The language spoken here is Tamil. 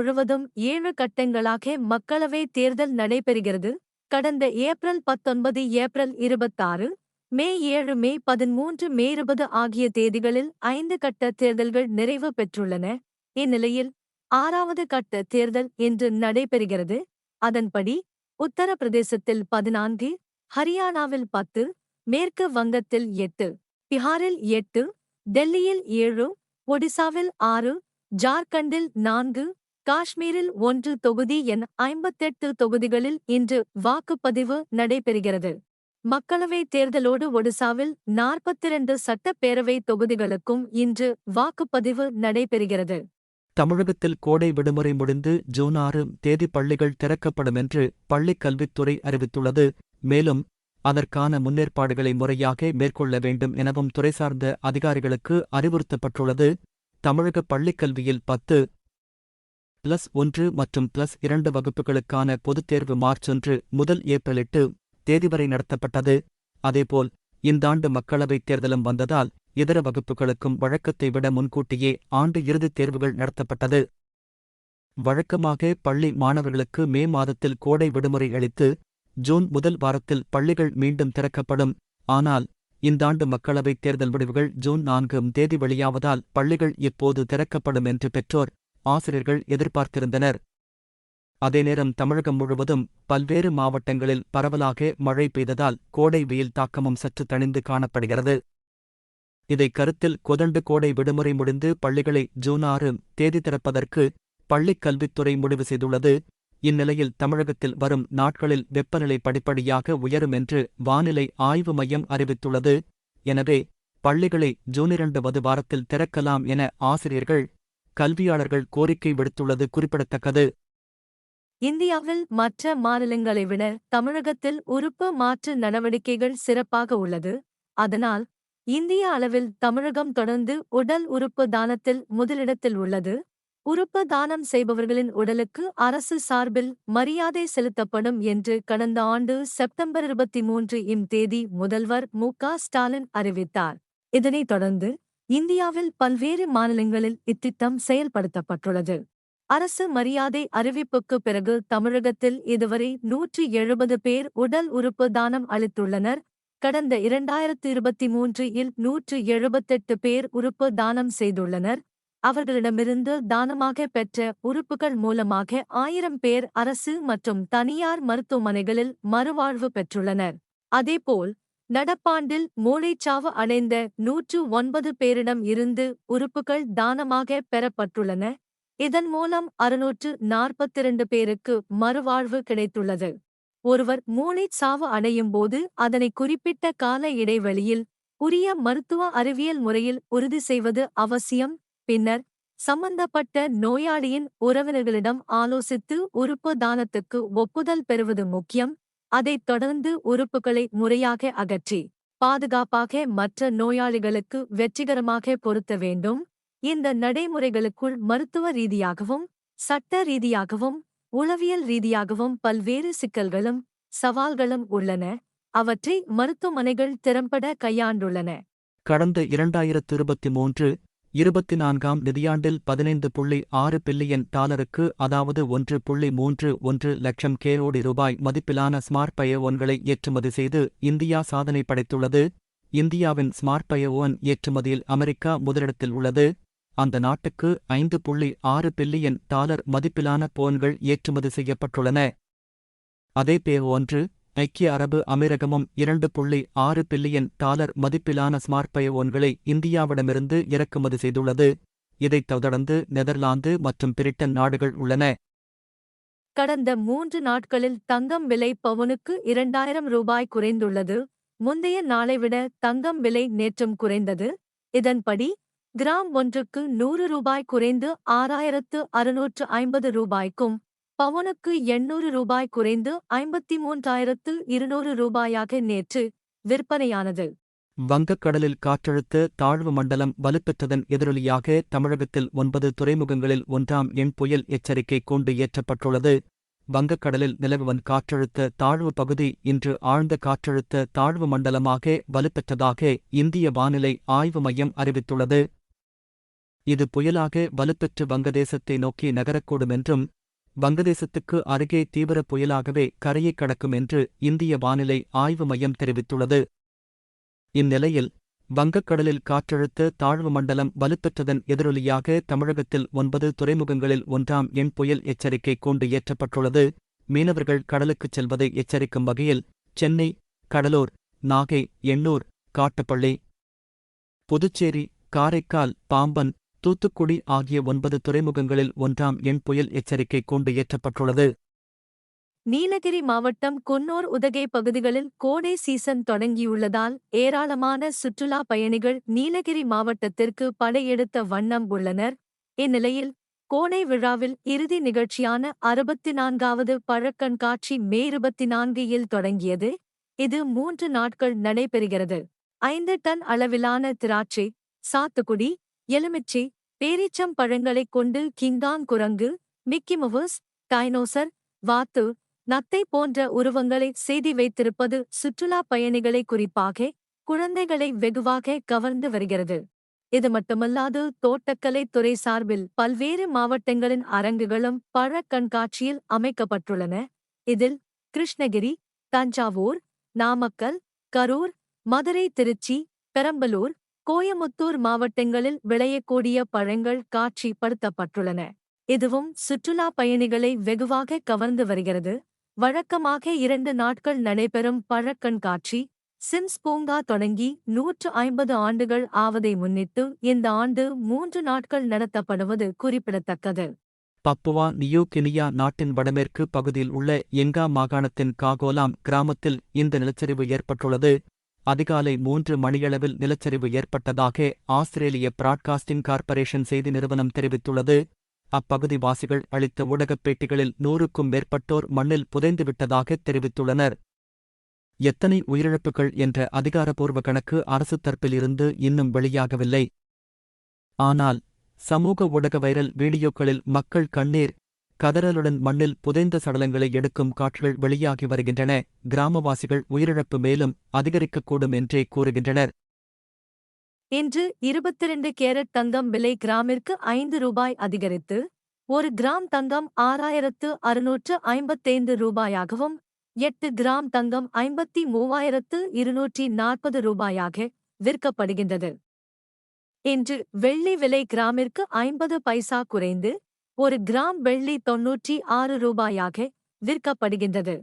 முழுவதும் ஏழு கட்டங்களாக மக்களவை தேர்தல் நடைபெறுகிறது. கடந்த ஏப்ரல் பத்தொன்பது ஏப்ரல் இருபத்தாறு மே ஏழு மே பதிமூன்று மே இருபது ஆகிய தேதிகளில் ஐந்து கட்ட தேர்தல்கள் நிறைவு பெற்றுள்ளன. இந்நிலையில் ஆறாவது கட்ட தேர்தல் இன்று நடைபெறுகிறது. அதன்படி உத்தரப்பிரதேசத்தில் பதினான்கு ஹரியானாவில் பத்து மேற்கு வங்கத்தில் எட்டு பிஹாரில் எட்டு டெல்லியில் ஏழு ஒடிசாவில் ஆறு ஜார்க்கண்டில் நான்கு காஷ்மீரில் ஒன்று தொகுதி என் ஐம்பத்தெட்டு தொகுதிகளில் இன்று வாக்குப்பதிவு நடைபெறுகிறது. மக்களவைத் தேர்தலோடு ஒடிசாவில் நாற்பத்திரண்டு சட்டப்பேரவை தொகுதிகளுக்கும் இன்று வாக்குப்பதிவு நடைபெறுகிறது. தமிழகத்தில் கோடை விடுமுறை முடிந்து ஜூன் ஆறு தேதி பள்ளிகள் திறக்கப்படும் என்று பள்ளிக் கல்வித்துறை அறிவித்துள்ளது. மேலும் அதற்கான முன்னேற்பாடுகளை முறையாக மேற்கொள்ள வேண்டும் எனவும் துறை சார்ந்த அதிகாரிகளுக்கு அறிவுறுத்தப்பட்டுள்ளது. தமிழக பள்ளிக் கல்வியில் பத்து பிளஸ் ஒன்று மற்றும் பிளஸ் இரண்டு வகுப்புகளுக்கான பொதுத் தேர்வு மார்ச் ஒன்று முதல் ஏப்ரல் எட்டு தேதி வரை நடத்தப்பட்டது. அதேபோல் இந்தாண்டு மக்களவைத் தேர்தலும் வந்ததால் இதர வகுப்புகளுக்கும் வழக்கத்தை விட முன்கூட்டியே ஆண்டு இறுதித் தேர்வுகள் நடத்தப்பட்டது. வழக்கமாக பள்ளி மாணவர்களுக்கு மே மாதத்தில் கோடை விடுமுறை அளித்து ஜூன் முதல் வாரத்தில் பள்ளிகள் மீண்டும் திறக்கப்படும். ஆனால் இந்தாண்டு மக்களவைத் தேர்தல் முடிவுகள் ஜூன் நான்காம் தேதி வெளியாவதால் பள்ளிகள் இப்போது திறக்கப்படும் என்று பெற்றோர் ஆசிரியர்கள் எதிர்பார்த்திருந்தனர். அதேநேரம் தமிழகம் முழுவதும் பல்வேறு மாவட்டங்களில் பரவலாக மழை பெய்ததால் கோடை வெயில் தாக்கமும் சற்று தணிந்து காணப்படுகிறது. இதை கருத்தில் கொதண்டு கோடை விடுமுறை முடிந்து பள்ளிகளை ஜூன் ஆறு தேதி திறப்பதற்கு பள்ளிக் கல்வித்துறை முடிவு செய்துள்ளது. இந்நிலையில் தமிழகத்தில் வரும் நாட்களில் வெப்பநிலை படிப்படியாக உயரும் என்று வானிலை ஆய்வு மையம் அறிவித்துள்ளது. எனவே பள்ளிகளை ஜூன் இரண்டு வது வாரத்தில் திறக்கலாம் என ஆசிரியர்கள் கல்வியாளர்கள் கோரிக்கை விடுத்துள்ளது குறிப்பிடத்தக்கது. இந்தியாவில் மற்ற மாநிலங்களை விட தமிழகத்தில் உறுப்பு மாற்று நடவடிக்கைகள் சிறப்பாக உள்ளது. அதனால் இந்திய அளவில் தமிழகம் தொடர்ந்து உடல் உறுப்பு தானத்தில் முதலிடத்தில் உள்ளது. உறுப்பு தானம் செய்பவர்களின் உடலுக்கு அரசு சார்பில் மரியாதை செலுத்தப்படும் என்று கடந்த ஆண்டு செப்டம்பர் இருபத்தி மூன்று இம் தேதி முதல்வர் மு க ஸ்டாலின் அறிவித்தார். இதனைத் தொடர்ந்து இந்தியாவில் பல்வேறு மாநிலங்களில் இத்திட்டம் செயல்படுத்தப்பட்டுள்ளது. அரசு மரியாதை அறிவிப்புக்கு பிறகு தமிழகத்தில் இதுவரை நூற்றி எழுபது பேர் உடல் உறுப்பு தானம் அளித்துள்ளனர். கடந்த இரண்டாயிரத்து இருபத்தி மூன்று இல் நூற்று எழுபத்தெட்டு பேர் உறுப்பு தானம் செய்துள்ளனர். அவர்களிடமிருந்து தானமாக பெற்ற உறுப்புகள் மூலமாக ஆயிரம் பேர் அரசு மற்றும் தனியார் மருத்துவமனைகளில் மறுவாழ்வு பெற்றுள்ளனர். அதேபோல் நடப்பாண்டில் மூளைச்சாவு அடைந்த நூற்று ஒன்பது பேரிடம் இருந்து உறுப்புகள் தானமாக பெறப்பட்டுள்ளன. இதன் மூலம் அறுநூற்று நாற்பத்திரண்டு பேருக்கு மறுவாழ்வு கிடைத்துள்ளது. ஒருவர் மூளைச் சாவு அடையும் போது அதனை குறிப்பிட்ட கால இடைவெளியில் உரிய மருத்துவ அறிவியல் முறையில் உறுதி செய்வது அவசியம். பின்னர் சம்பந்தப்பட்ட நோயாளியின் உறவினர்களிடம் ஆலோசித்து உறுப்பு தானத்துக்கு ஒப்புதல் பெறுவது முக்கியம். அதைத் தொடர்ந்து உறுப்புகளை முறையாக அகற்றி பாதுகாப்பாக மற்ற நோயாளிகளுக்கு வெற்றிகரமாக பொருத்த வேண்டும். இந்த நடைமுறைகளுக்குள் மருத்துவ ரீதியாகவும் சட்ட ரீதியாகவும் உளவியல் ரீதியாகவும் பல்வேறு சிக்கல்களும் சவால்களும் உள்ளன. அவற்றை மருத்துவமனைகள் திறம்பட கையாண்டுள்ளன. கடந்த இரண்டாயிரத்து இருபத்தி மூன்று இருபத்தி நான்காம் நிதியாண்டில் பதினைந்து புள்ளி ஆறு பில்லியன் டாலருக்கு அதாவது ஒன்று புள்ளி மூன்று ஒன்று லட்சம் கேரோடி ரூபாய் மதிப்பிலான ஸ்மார்ட் பயவோன்களை ஏற்றுமதி செய்து இந்தியா சாதனை படைத்துள்ளது. இந்தியாவின் ஸ்மார்ட் பயவோன் ஏற்றுமதியில் அமெரிக்கா முதலிடத்தில் உள்ளது. அந்த நாட்டுக்கு ஐந்து புள்ளி ஆறு பில்லியன் டாலர் மதிப்பிலான போன்கள் ஏற்றுமதி செய்யப்பட்டுள்ளன. அதே பே ஒன்று ஐக்கிய அரபு அமீரகமும் இரண்டு புள்ளி ஆறு பில்லியன் டாலர் மதிப்பிலான ஸ்மார்ட் பயோன்களை இந்தியாவிடமிருந்து இறக்குமதி செய்துள்ளது. இதைத் தொடர்ந்து நெதர்லாந்து மற்றும் பிரிட்டன் நாடுகள் உள்ளன. கடந்த மூன்று நாட்களில் தங்கம் விலை பவுனுக்கு இரண்டாயிரம் ரூபாய் குறைந்துள்ளது. முந்தைய நாளை விட தங்கம் விலை நேற்றும் குறைந்தது. இதன்படி கிராம் ஒன்றுக்கு நூறு ரூபாய் குறைந்து ஆறாயிரத்து அறுநூற்று ஐம்பது ரூபாய்க்கும் பவுனுக்கு எண்ணூறு ரூபாய் குறைந்து ஐம்பத்தி மூன்றாயிரத்து இருநூறு ரூபாயாக நேற்று விற்பனையானது. வங்கக்கடலில் காற்றழுத்த தாழ்வு மண்டலம் வலுப்பெற்றதன் எதிரொலியாக தமிழகத்தில் ஒன்பது துறைமுகங்களில் ஒன்றாம் எண் புயல் எச்சரிக்கை கொண்டு ஏற்றப்பட்டுள்ளது. வங்கக்கடலில் நிலவுவன் காற்றழுத்த தாழ்வு பகுதி இன்று ஆழ்ந்த காற்றழுத்த தாழ்வு மண்டலமாக வலுப்பெற்றதாக இந்திய வானிலை ஆய்வு மையம் அறிவித்துள்ளது. இது புயலாக வலுப்பெற்று வங்கதேசத்தை நோக்கி நகரக்கூடும் என்றும் வங்கதேசத்துக்கு அருகே தீவிர புயலாகவே கரையை கடக்கும் என்று இந்திய வானிலை ஆய்வு மையம் தெரிவித்துள்ளது. இந்நிலையில் வங்கக்கடலில் காற்றழுத்த தாழ்வு மண்டலம் வலுப்பெற்றதன் எதிரொலியாக தமிழகத்தில் ஒன்பது துறைமுகங்களில் ஒன்றாம் எண் புயல் எச்சரிக்கை கூண்டு ஏற்றப்பட்டுள்ளது. மீனவர்கள் கடலுக்குச் செல்வதை எச்சரிக்கும் வகையில் சென்னை கடலூர் நாகை எண்ணூர் காட்டுப்பள்ளி புதுச்சேரி காரைக்கால் பாம்பன் தூத்துக்குடி ஆகிய ஒன்பது துறைமுகங்களில் ஒன்றாம் எண் புயல் எச்சரிக்கை கூண்டு ஏற்றப்பட்டுள்ளது. நீலகிரி மாவட்டம் குன்னூர் உதகை பகுதிகளில் கோடை சீசன் தொடங்கியுள்ளதால் ஏராளமான சுற்றுலா பயணிகள் நீலகிரி மாவட்டத்திற்கு படையெடுத்த வண்ணம் உள்ளனர். இந்நிலையில் கோடை விழாவில் இறுதி நிகழ்ச்சியான அறுபத்தி நான்காவது பழக்கண்காட்சி மே இருபத்தி நான்கு இல் தொடங்கியது. இது மூன்று நாட்கள் நடைபெறுகிறது. ஐந்து டன் அளவிலான திராட்சை சாத்துக்குடி எலுமிச்சை பேரீச்சம் பழங்களைக் கொண்டு கிங்காங் குரங்கு மிக்கிமுவுஸ் டைனோசர் வாத்து நத்தை போன்ற உருவங்களை செய்தி வைத்திருப்பது சுற்றுலா பயணிகளை குறிப்பாக குழந்தைகளை வெகுவாக கவர்ந்து வருகிறது. இது மட்டுமல்லாது தோட்டக்கலைத் துறை சார்பில் பல்வேறு மாவட்டங்களின் அரங்குகளும் பழ கண்காட்சியில் அமைக்கப்பட்டுள்ளன. இதில் கிருஷ்ணகிரி தஞ்சாவூர் நாமக்கல் கரூர் மதுரை திருச்சி பெரம்பலூர் கோயமுத்தூர் மாவட்டங்களில் விளையக்கூடிய பழங்கள் காட்சிப்படுத்தப்பட்டுள்ளன. இதுவும் சுற்றுலா பயணிகளை வெகுவாக கவர்ந்து வருகிறது. வழக்கமாக இரண்டு நாட்கள் நடைபெறும் பழக்கண்காட்சி சிம்ஸ் பூங்கா தொடங்கி நூற்று ஐம்பது ஆண்டுகள் ஆவதை முன்னிட்டு இந்த ஆண்டு மூன்று நாட்கள் நடத்தப்படுவது குறிப்பிடத்தக்கது. பப்புவா நியூ கினியா நாட்டின் வடமேற்கு பகுதியில் உள்ள எங்கா மாகாணத்தின் காகோலாம் கிராமத்தில் இந்த நிலச்சரிவு ஏற்பட்டுள்ளது. அதிகாலை மூன்று மணியளவில் நிலச்சரிவு ஏற்பட்டதாக ஆஸ்திரேலிய பிராட்காஸ்டிங் கார்ப்பரேஷன் செய்தி நிறுவனம் தெரிவித்துள்ளது. அப்பகுதி வாசிகள் அளித்த ஊடகப் பேட்டிகளில் நூறுக்கும் மேற்பட்டோர் மண்ணில் புதைந்துவிட்டதாக தெரிவித்துள்ளனர். எத்தனை உயிரிழப்புகள் என்ற அதிகாரப்பூர்வ கணக்கு அரசு தரப்பிலிருந்து இன்னும் வெளியாகவில்லை. ஆனால் சமூக ஊடக வைரல் வீடியோக்களில் மக்கள் கண்ணீர் கதறலுடன் மண்ணில் புதைந்த சடலங்களை எடுக்கும் காட்சிகள் வெளியாகி வருகின்றன. கிராமவாசிகள் உயிரிழப்பு மேலும் அதிகரிக்கக்கூடும் என்றே கூறுகின்றனர். இன்று இருபத்திரண்டு கேரட் தங்கம் விலை கிராமிற்கு ஐந்து ரூபாய் அதிகரித்து ஒரு கிராம் தங்கம் ஆறாயிரத்து அறுநூற்று ஐம்பத்தைந்து ரூபாயாகவும் எட்டு கிராம் தங்கம் ஐம்பத்தி மூவாயிரத்து இருநூற்றி நாற்பது ரூபாயாக விற்கப்படுகின்றது. இன்று வெள்ளி விலை கிராமிற்கு ஐம்பது பைசா குறைந்து ஒரு கிராம் வெள்ளி தொன்னூற்றி ஆறு ரூபாயாக விற்கப்படுகின்றது.